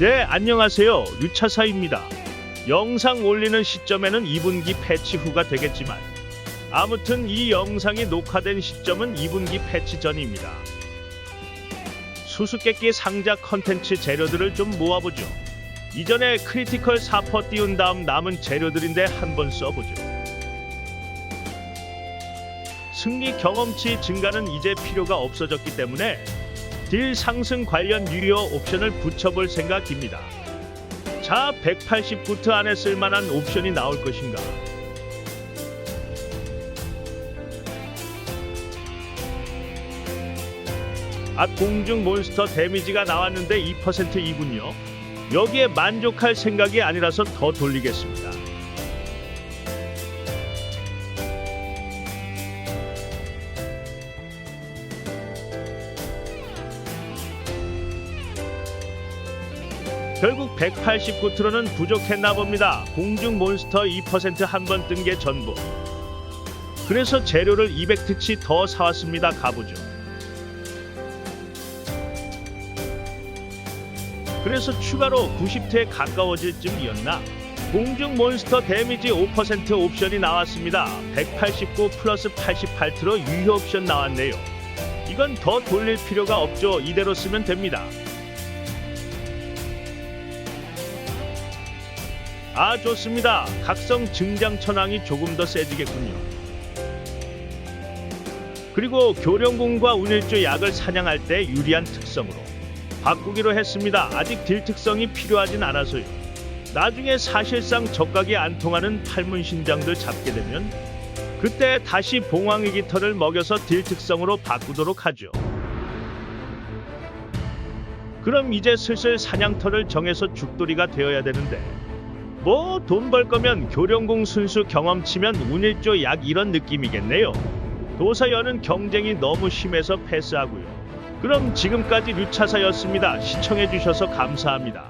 네, 안녕하세요. 유차사입니다. 영상 올리는 시점에는 2분기 패치 후가 되겠지만 아무튼 이 영상이 녹화된 시점은 2분기 패치 전입니다. 수수께끼 상자 컨텐츠 재료들을 좀 모아보죠. 이전에 크리티컬 사퍼 띄운 다음 남은 재료들인데 한번 써보죠. 승리 경험치 증가는 이제 필요가 없어졌기 때문에 딜 상승 관련 유효 옵션을 붙여볼 생각입니다. 자, 189트 안에 쓸만한 옵션이 나올 것인가? 아, 공중 몬스터 데미지가 나왔는데 2%이군요. 여기에 만족할 생각이 아니라서 더 돌리겠습니다. 결국 189트로는 부족했나 봅니다. 공중 몬스터 2%한 번 뜬 게 전부. 그래서 재료를 200트치 더 사왔습니다. 가보죠. 그래서 추가로 90트에 가까워질 쯤이었나? 공중 몬스터 데미지 5% 옵션이 나왔습니다. 189 플러스 88트로 유효 옵션 나왔네요. 이건 더 돌릴 필요가 없죠. 이대로 쓰면 됩니다. 아 좋습니다. 각성 증장 천왕이 조금 더 세지겠군요. 그리고 교령궁과 운일조 약을 사냥할 때 유리한 특성으로 바꾸기로 했습니다. 아직 딜 특성이 필요하진 않아서요. 나중에 사실상 적각이 안 통하는 팔문 신장들 잡게 되면 그때 다시 봉황의 깃털을 먹여서 딜 특성으로 바꾸도록 하죠. 그럼 이제 슬슬 사냥터를 정해서 죽돌이가 되어야 되는데 뭐 돈 벌 거면 교령궁 순수 경험치면 운일조 약 이런 느낌이겠네요. 도사연은 경쟁이 너무 심해서 패스하고요. 그럼 지금까지 류차사였습니다. 시청해주셔서 감사합니다.